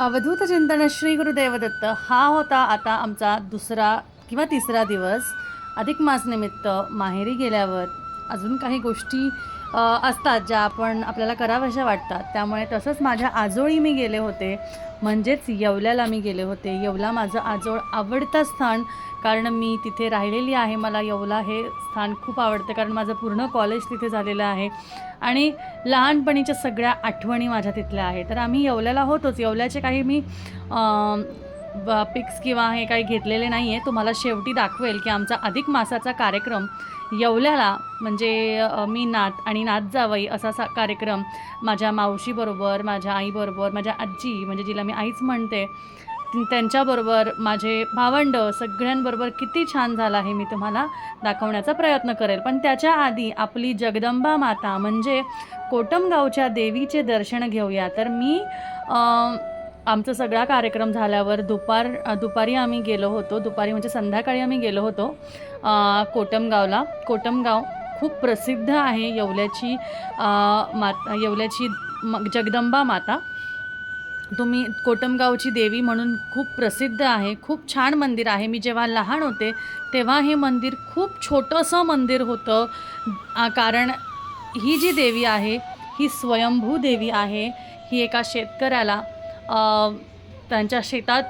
अवधूत चिंतन श्री गुरुदेवदत्त हा होता आता आमचा दुसरा किंवा तिसरा दिवस. अधिक मास निमित्त माहेरी गेल्यावर अजून काही गोष्टी असतात ज्या आपण आपल्याला कराव्याशा वाटतात. त्यामुळे तसंच माझ्या आजोळी मी गेले होते. म्हणजेच येवल्याला मी गेले होते. येवला माझं आजोळ आवडतं स्थान कारण मी तिथे राहिलेली आहे. मला येवला हे स्थान खूप आवडतं कारण माझं पूर्ण कॉलेज तिथे झालेलं आहे. आणि लहानपणीच्या सगळ्या आठवणी माझ्या तिथल्या आहे तर आम्ही येवल्याला होतोच. येवल्याचे काही मी पिक्स किंवा हे काही घेतलेले नाही आहे तुम्हाला शेवटी दाखवेल की आमचा अधिक मासाचा कार्यक्रम येवल्याला म्हणजे मी नात आणि नात जावई असा सा कार्यक्रम माझ्या मावशीबरोबर माझ्या आईबरोबर माझ्या आजी म्हणजे जिला मी आईच म्हणते त्यांच्याबरोबर माझे भावंड सगळ्यांबरोबर किती छान झाला हे मी तुम्हाला दाखवण्याचा प्रयत्न करेल. पण त्याच्या आधी आपली जगदंबा माता म्हणजे कोटमगावच्या देवीचे दर्शन घेऊया. तर मी आमचा सगळा कार्यक्रम झाल्यावर दुपार दुपारी आम्ही गेलो होतो. दुपारी म्हणजे संध्याकाळी आम्ही गेलो होतो कोटमगावला. कोटमगाव खूप प्रसिद्ध आहे येवल्याची अ, माता येवल्याची जगदंबा माता. तुम्ही कोटमगावची देवी म्हणून खूप प्रसिद्ध आहे खूप छान मंदिर आहे. मी जेव्हा लहान होते तेव्हा हे मंदिर खूप छोटंसं मंदिर होतं. कारण ही जी देवी आहे ही स्वयंभू देवी आहे. ही एका शेतकऱ्याला त्यांच्या शेतात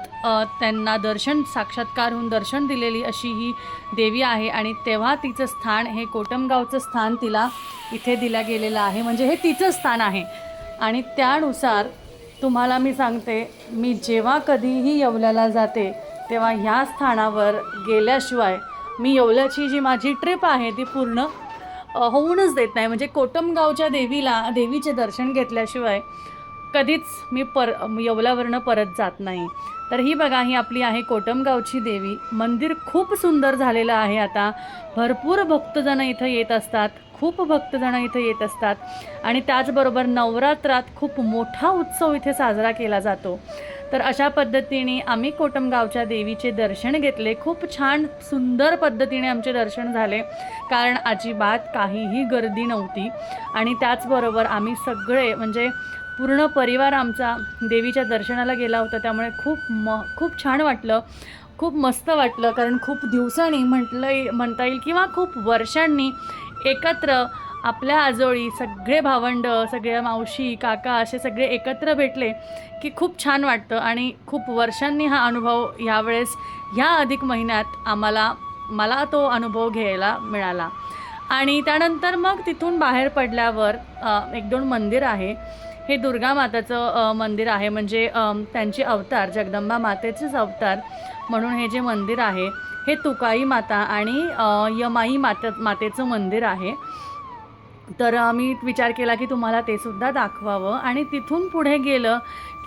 त्यांना दर्शन साक्षात्कार होऊन दर्शन दिलेली अशी ही देवी आहे आणि तेव्हा तिचं स्थान हे कोटमगावचं स्थान तिला इथे दिलं गेलेलं आहे. म्हणजे हे तिचं स्थान आहे. आणि त्यानुसार तुम्हाला मी सांगते मी जेव्हा कधीही येवल्याला जाते तेव्हा ह्या स्थानावर गेल्याशिवाय मी येवल्याची जी माझी ट्रिप आहे ती पूर्ण होऊनच देत नाही. म्हणजे कोटमगावच्या देवीला देवीचे दर्शन घेतल्याशिवाय कधीच मी पर येवल्यावरनं परत जात नाही. तर ही बघा ही आपली आहे कोटमगावची देवी. मंदिर खूप सुंदर झालेलं आहे आता. भरपूर भक्तजणं इथं येत असतात. खूप भक्तजणं इथं येत असतात. आणि त्याचबरोबर नवरात्रात खूप मोठा उत्सव इथे साजरा केला जातो. तर अशा पद्धतीने आम्ही कोटमगावच्या देवीचे दर्शन घेतले. खूप छान सुंदर पद्धतीने आमचे दर्शन झाले. कारण अजिबात काहीही गर्दी नव्हती. आणि त्याचबरोबर आम्ही सगळे म्हणजे पूर्ण परिवार आमचा देवीच्या दर्शनाला गेला होता. त्यामुळे खूप म खूप छान वाटलं. खूप मस्त वाटलं कारण खूप दिवसांनी म्हटलं म्हणता येईल किंवा खूप वर्षांनी एकत्र आपल्या आजोळी सगळे भावंड सगळ्या मावशी काका असे सगळे एकत्र भेटले की खूप छान वाटतं. आणि खूप वर्षांनी हा अनुभव ह्यावेळेस ह्या अधिक महिन्यात आम्हाला मला तो अनुभव घ्यायला मिळाला. आणि त्यानंतर मग तिथून बाहेर पडल्यावर एक दोन मंदिर आहे. हे दुर्गा माताचं मंदिर आहे. म्हणजे त्यांचे अवतार जगदंबा मातेचेच अवतार म्हणून हे जे मंदिर आहे हे तुकाई माता आणि यमाई माता मातेचं मंदिर आहे. तर मी विचार केला की तुम्हाला ते सुद्धा दाखवावं आणि तिथून पुढे गेलं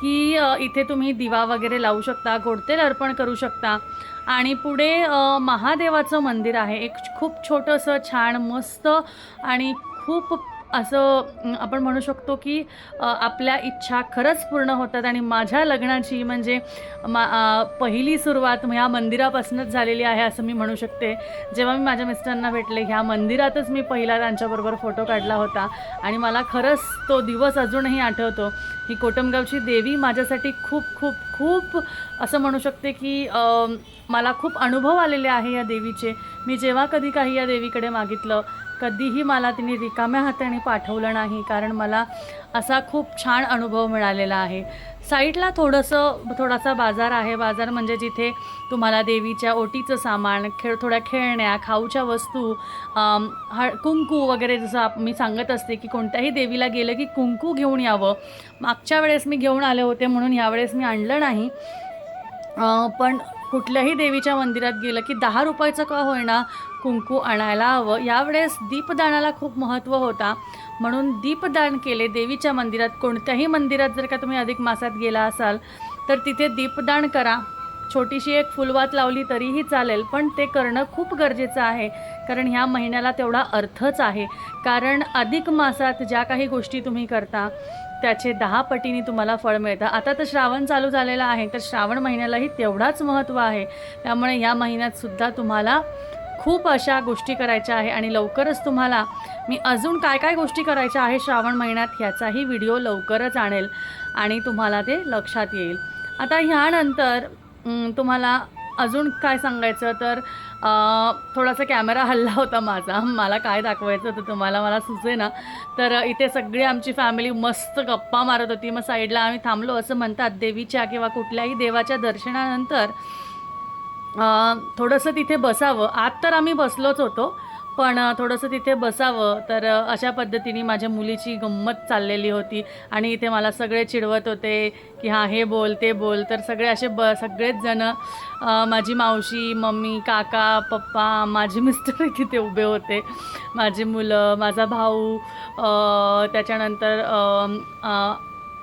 की इथे तुम्ही दिवा वगैरे लावू शकता गोडतेल अर्पण करू शकता. आणि पुढे महादेवाचं मंदिर आहे. एक खूप छोटंसं छान मस्त आणि खूप असं आपण म्हणू शकतो की आपल्या इच्छा खरंच पूर्ण होतात आणि माझ्या लग्नाची म्हणजे मा पहिली सुरुवात ह्या मंदिरापासूनच झालेली आहे असं मी म्हणू शकते. जेव्हा मी माझ्या मिस्टरांना भेटले ह्या मंदिरातच मी पहिला त्यांच्याबरोबर फोटो काढला होता आणि मला खरंच तो दिवस अजूनही आठवतो. ही कोटमगावची देवी माझ्यासाठी खूप खूप खूप असं म्हणू शकते की मला खूप अनुभव आलेले आहे या देवीचे. मी जेव्हा कधी काही या देवीकडे मागितलं कधीही मला तिने रिकाम्या हाताने पाठवलं नाही कारण मला असा खूप छान अनुभव मिळालेला आहे. साईडला थोडंसं थोडासा बाजार आहे. बाजार म्हणजे जिथे तुम्हाला देवीच्या ओटीचं सामान खेळ थोड्या खेळण्या खाऊच्या वस्तू ह कुंकू वगैरे जसं आप मी सांगत असते की कोणत्याही देवीला गेलं की कुंकू घेऊन यावं. मागच्या वेळेस मी घेऊन आले होते म्हणून यावेळेस मी आणलं नाही. पण कुठल्याही देवीच्या मंदिरात गेलं की दहा रुपयाचं का होईना कुंकू आणायला हवं. यावेळेस दीपदानाला खूप महत्त्व होता. म्हणून दीपदान केले देवीच्या मंदिरात. कोणत्याही मंदिरात जर का तुम्ही अधिक मासात गेला असाल तर तिथे दीपदान करा. छोटीशी एक फुलवात लावली तरीही चालेल पण ते करणं खूप गरजेचं आहे कारण ह्या महिन्याला तेवढा अर्थच आहे. कारण अधिक मासात ज्या काही गोष्टी तुम्ही करता त्याचे दहा पटीने तुम्हाला फळ मिळतं. आता तर श्रावण चालू झालेला आहे तर श्रावण महिन्यालाही तेवढाच महत्त्व आहे. त्यामुळे या महिन्यातसुद्धा तुम्हाला खूप अशा गोष्टी करायच्या आहे आणि लवकरच तुम्हाला मी अजून काय काय गोष्टी करायच्या आहे श्रावण महिन्यात ह्याचाही व्हिडिओ लवकरच आणेल आणि तुम्हाला ते लक्षात येईल. आता ह्यानंतर तुम्हाला अजून काय सांगायचं तर थोडासा कॅमेरा हल्ला होता माझा. मला काय दाखवायचं होतं तुम्हाला? मला सुचे ना तर इथे सगळी आमची फॅमिली मस्त गप्पा मारत होती. मग साईडला आम्ही थांबलो. असं म्हणतात देवीच्या किंवा कुठल्याही देवाच्या दर्शनानंतर थोडंसं तिथे बसावं. आत तर आम्ही बसलोच होतो. पण थोडंसं तिथे बसावं. तर अशा पद्धतीने माझ्या मुलीची गंमत चाललेली होती. आणि इथे मला सगळे चिडवत होते की हां हे बोल ते बोल. तर सगळे असे ब सगळेच जणं माझी मावशी मम्मी काका पप्पा माझे मिस्टर तिथे उभे होते. माझी मुलं माझा भाऊ त्याच्यानंतर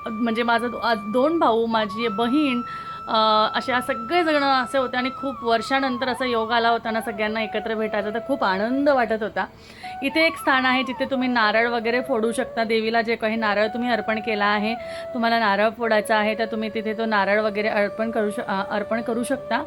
म्हणजे माझा दो- आज दोन भाऊ माझी बहीण अशा सगळेजण असे होते आणि खूप वर्षानंतर असा योग आला होता ना सगळ्यांना एकत्र भेटायचा तर खूप आनंद वाटत होता. इथे एक स्थान आहे जिथे तुम्ही नारळ वगैरे फोडू शकता. देवीला जे काही नारळ तुम्ही अर्पण केला आहे तुम्हाला नारळ फोडायचा आहे तर तुम्ही तिथे तो नारळ वगैरे अर्पण करू श अर्पण करू शकता.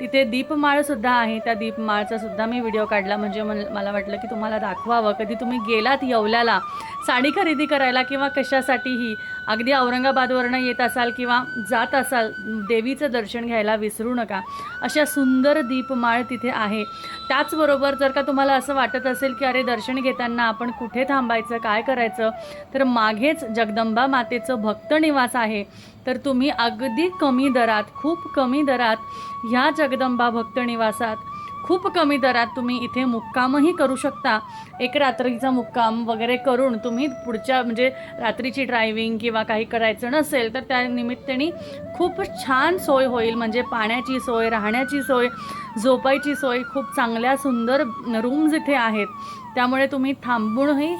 तिथे दीपमाळसुद्धा आहे. त्या दीपमाळचासुद्धा मी व्हिडिओ काढला. म्हणजे मन मला वाटलं की तुम्हाला दाखवावं. कधी तुम्ही गेलात येवल्याला साडी खरेदी करायला किंवा कशासाठीही अगदी औरंगाबादवरनं येत असाल किंवा जात असाल देवीचं दर्शन घ्यायला विसरू नका. अशा सुंदर दीपमाळ तिथे आहे. त्याचबरोबर जर का तुम्हाला असं वाटत असेल की अरे दर्शन घेताना आपण कुठे थांबायचं काय करायचं तर मागेच जगदंबा मातेचं भक्त निवास आहे. तर तुम्ही अगदी कमी दरात खूप कमी दरात ह्या जगदंबा भक्त निवासात खूप कमी दरात तुम्ही इथे मुक्कामही करू शकता. एक रात्रीचा मुक्काम वगैरे करून तुम्ही पुढच्या म्हणजे रात्रीची ड्रायव्हिंग किंवा काही करायचं नसेल तर त्या निमित्ताने खूप छान सोय होईल. म्हणजे पाण्याची सोय राहण्याची सोय झोपायची सोय खूप चांगल्या सुंदर रूम्स इथे आहेत. त्यामुळे तुम्ही थांबूनही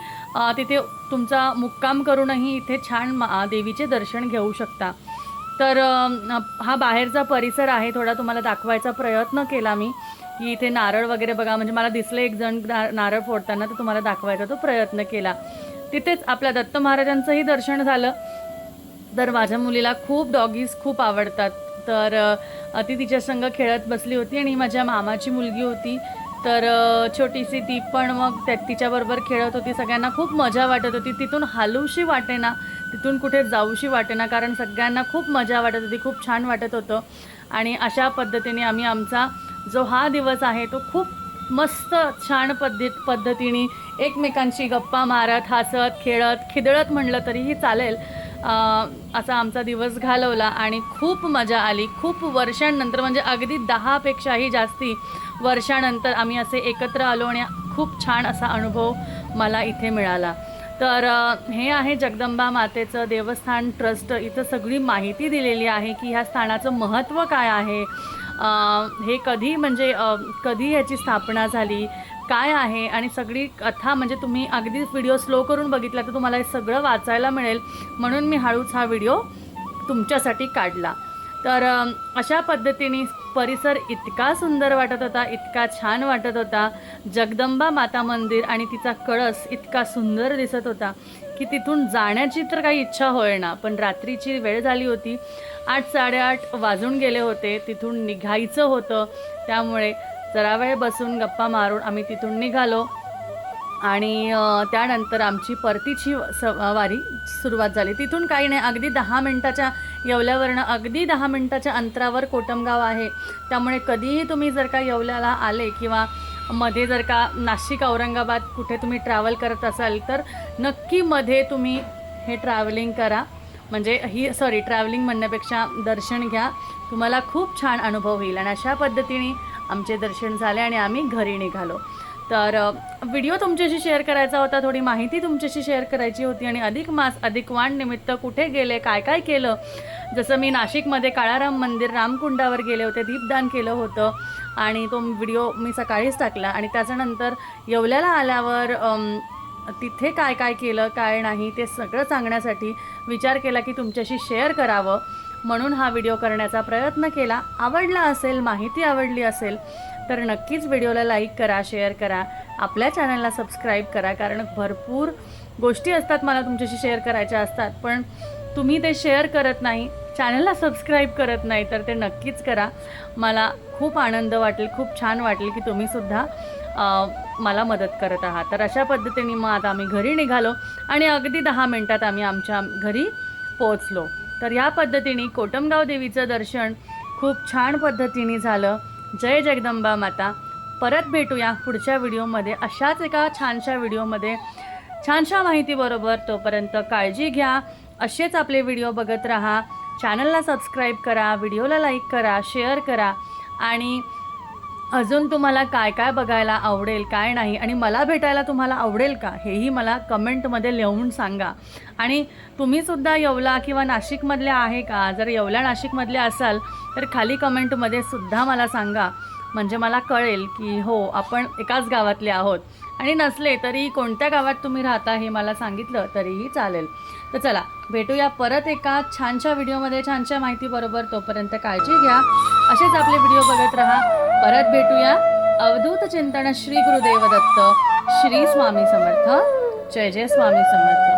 तिथे तुमचा मुक्काम करूनही इथे छान मा देवीचे दर्शन घेऊ शकता. तर हा बाहेरचा परिसर आहे थोडा तुम्हाला दाखवायचा प्रयत्न केला मी. की इथे नारळ वगैरे बघा. म्हणजे मला दिसलं एक जण नारळ फोडताना तर तुम्हाला दाखवायचा तो प्रयत्न केला. तिथेच आपल्या दत्त महाराजांचंही दर्शन झालं. तर माझ्या मुलीला खूप डॉगीज खूप आवडतात. तर ती तिच्या संग खेळत बसली होती आणि माझ्या मामाची मुलगी होती. तर छोटीशी ती पण मग त्या तिच्याबरोबर खेळत होती. सगळ्यांना खूप मजा वाटत होती. तिथून हालूशी वाटेना तिथून कुठे जाऊशी वाटेना कारण सगळ्यांना खूप मजा वाटत होती. खूप छान वाटत होतं. आणि अशा पद्धतीने आम्ही आमचा जो हा दिवस आहे तो खूप मस्त छान पद्धत पद्धतीने एकमेकांशी गप्पा मारत हसत खेळत खिदळत म्हणलं तरीही चालेल. असा आमचा दिवस घालवला आणि खूप मजा आली. खूप वर्षांनंतर म्हणजे अगदी दहापेक्षाही जास्ती वर्षानंतर आम्ही असे एकत्र आलो आणि खूप छान असा अनुभव मला इथे मिळाला. तर हे आहे जगदंबा मातेचं देवस्थान ट्रस्ट. इथं सगळी माहिती दिलेली आहे की ह्या स्थानाचं महत्त्व काय आहे? हे कधी म्हणजे कधी याची स्थापना झाली? काय आहे? आणि सगळी कथा म्हणजे तुम्ही अगदी व्हिडिओ स्लो करून बघितला तर तुम्हाला हे सगळं वाचायला मिळेल. म्हणून मी हळूच हा व्हिडिओ तुमच्यासाठी काढला. तर अशा पद्धतीने परिसर इतका सुंदर वाटत होता इतका छान वाटत होता. जगदंबा माता मंदिर आणि तिचा कळस इतका सुंदर दिसत होता. की तिथून जाण्याची तर काही इच्छा होईना पण रात्रीची वेळ झाली होती. आठ साडेआठ वाजून गेले होते तिथून निघायचं होतं. त्यामुळे जरा वेळ बसून गप्पा मारून आम्ही तिथून निघालो. आणि त्यानंतर आमची परतीची स वारी सुरुवात झाली. तिथून काही नाही अगदी दहा मिनटाच्या येवल्यावरनं अगदी दहा मिनटाच्या अंतरावर कोटमगाव आहे. त्यामुळे कधीही तुम्ही जर का येवल्याला आले किंवा मध्ये जर का नाशिक औरंगाबाद कुठे तुम्ही ट्रॅव्हल करत असाल तर नक्की मध्ये तुम्ही हे ट्रॅव्हलिंग करा. म्हणजे ही सॉरी ट्रॅव्हलिंग म्हणण्यापेक्षा दर्शन घ्या. तुम्हाला खूप छान अनुभव होईल. आणि अशा पद्धतीने आमचे दर्शन झाले आणि आम्ही घरी निघालो. तर व्हिडिओ तुमच्याशी शेअर करायचा होता थोडी माहिती तुमच्याशी शेअर करायची होती आणि अधिक मास अधिक वाण निमित्त कुठे गेले काय काय केलं? जसं मी नाशिकमध्ये काळाराम मंदिर रामकुंडावर गेले होते दीपदान केलं होतं आणि तो व्हिडिओ मी सकाळीच टाकला आणि त्याच्यानंतर येवल्याला आल्यावर तिथे काय काय केलं काय नाही ते सगळं सांगण्यासाठी विचार केला की तुमच्याशी शेअर करावं. म्हणून हा व्हिडिओ करण्याचा प्रयत्न केला. आवडला असेल माहिती आवडली असेल तर नक्कीच व्हिडिओला लाईक करा शेअर करा. आपल्या चॅनलला सबस्क्राईब करा कारण भरपूर गोष्टी असतात मला तुमच्याशी शेअर करायच्या असतात पण तुम्ही ते शेअर करत नाही चॅनलला सबस्क्राईब करत नाही तर ते नक्कीच करा. मला खूप आनंद वाटेल खूप छान वाटेल की तुम्हीसुद्धा मला मदत करत आहात. तर अशा पद्धतीने मग आता आम्ही घरी निघालो आणि अगदी दहा मिनटात आम्ही आमच्या घरी पोचलो तर या पद्धतीने कोटमगाव देवीचं दर्शन खूप छान पद्धतीने झालं. जय जगदंबा माता. परत भेटूया पुढच्या व्हिडिओमध्ये. अशाच एका छानशा व्हिडिओमध्ये. छानशा माहितीबरोबर तोपर्यंत काळजी घ्या. असेच आपले व्हिडिओ बघत राहा. चॅनलला सबस्क्राईब करा. व्हिडिओला लाईक करा. शेअर करा. आणि अजून तुम्हाला काय काय बघायला आवडेल काय नाही आणि मला भेटायला तुम्हाला आवडेल का हेही मला कमेंटमध्ये लिहून सांगा. आणि तुम्हीसुद्धा येवला किंवा नाशिकमधले आहे का? जर येवला नाशिकमधले असाल तर खाली कमेंटमध्ये सुद्धा मला सांगा. म्हणजे मला कळेल की हो आपण एकाच गावातले आहोत. आणि नसले तरी कोणत्या गावात तुम्ही राहता हे मला सांगितलं तरीही चालेल. तर चला भेटूया परत एका छानशा व्हिडिओमध्ये छानशा माहितीबरोबर. तोपर्यंत काळजी घ्या. असेच आपले व्हिडिओ बघत राहा. परत भेटूया. अवधूत चिंतन श्री गुरुदेव दत्त श्री स्वामी समर्थ. जय जय स्वामी समर्थ.